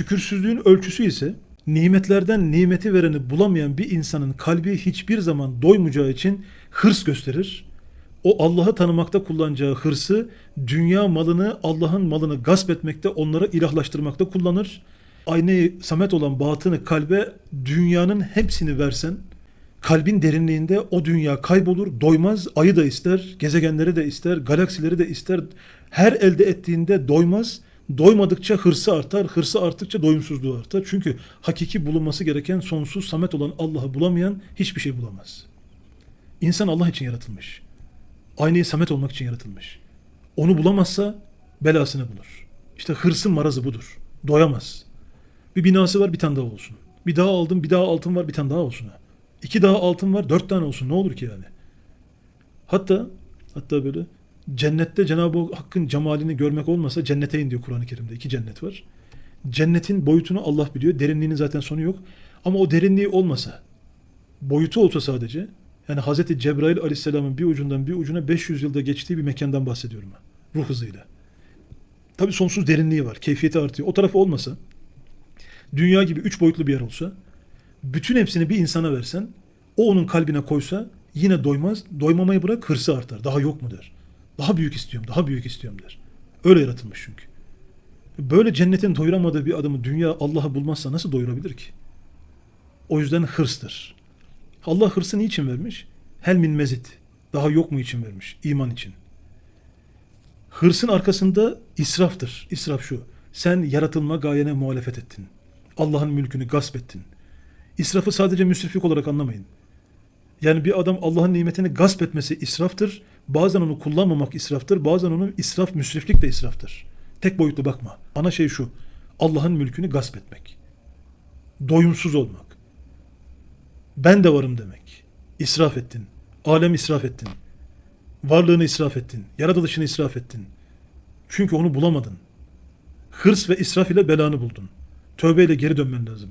Şükürsüzlüğün ölçüsü ise nimetlerden nimeti vereni bulamayan bir insanın kalbi hiçbir zaman doymayacağı için hırs gösterir. O Allah'ı tanımakta kullanacağı hırsı dünya malını, Allah'ın malını gasp etmekte, onları ilahlaştırmakta kullanır. Aynı samet olan batını kalbe dünyanın hepsini versen, kalbin derinliğinde o dünya kaybolur, doymaz, ayı da ister, gezegenleri de ister, galaksileri de ister. Her elde ettiğinde doymaz, doymadıkça hırsı artar, hırsı arttıkça doyumsuzluğu artar. Çünkü hakiki bulunması gereken sonsuz samet olan Allah'ı bulamayan hiçbir şey bulamaz. İnsan Allah için yaratılmış. Aynı samet olmak için yaratılmış. Onu bulamazsa belasını bulur. İşte hırsın marazı budur. Doyamaz. Bir binası var bir tane daha olsun. Bir daha aldım bir daha altın var bir tane daha olsun. İki daha altın var dört tane olsun ne olur ki yani. Hatta hatta böyle cennette Cenab-ı Hakk'ın cemalini görmek olmasa cennete in diyor Kur'an-ı Kerim'de. İki cennet var. Cennetin boyutunu Allah biliyor. Derinliğinin zaten sonu yok. Ama o derinliği olmasa, boyutu olsa sadece, yani Hazreti Cebrail Aleyhisselam'ın bir ucundan bir ucuna 500 yılda geçtiği bir mekandan bahsediyorum. Ruh hızıyla. Tabii sonsuz derinliği var. Keyfiyeti artıyor. O tarafı olmasa, dünya gibi üç boyutlu bir yer olsa, bütün hepsini bir insana versen, o onun kalbine koysa yine doymaz. Doymamayı bırak hırsı artar. Daha yok mu der. Daha büyük istiyorum, daha büyük istiyorum der. Öyle yaratılmış çünkü. Böyle cennetin doyuramadığı bir adamı dünya Allah'ı bulmazsa nasıl doyurabilir ki? O yüzden hırstır. Allah hırsı niçin vermiş? Hel min mezit. Daha yok mu için vermiş? İman için. Hırsın arkasında israftır. İsraf şu. Sen yaratılma gayene muhalefet ettin. Allah'ın mülkünü gasp ettin. İsrafı sadece müsriflik olarak anlamayın. Yani bir adam Allah'ın nimetini gasp etmesi israftır. Bazen onu kullanmamak israftır. Bazen onu israf, müsriflik de israftır. Tek boyutlu bakma. Ana şey şu. Allah'ın mülkünü gasp etmek. Doyumsuz olmak. Ben de varım demek. İsraf ettin. Alem israf ettin. Varlığını israf ettin. Yaratılışını israf ettin. Çünkü onu bulamadın. Hırs ve israf ile belanı buldun. Tövbeyle geri dönmen lazım.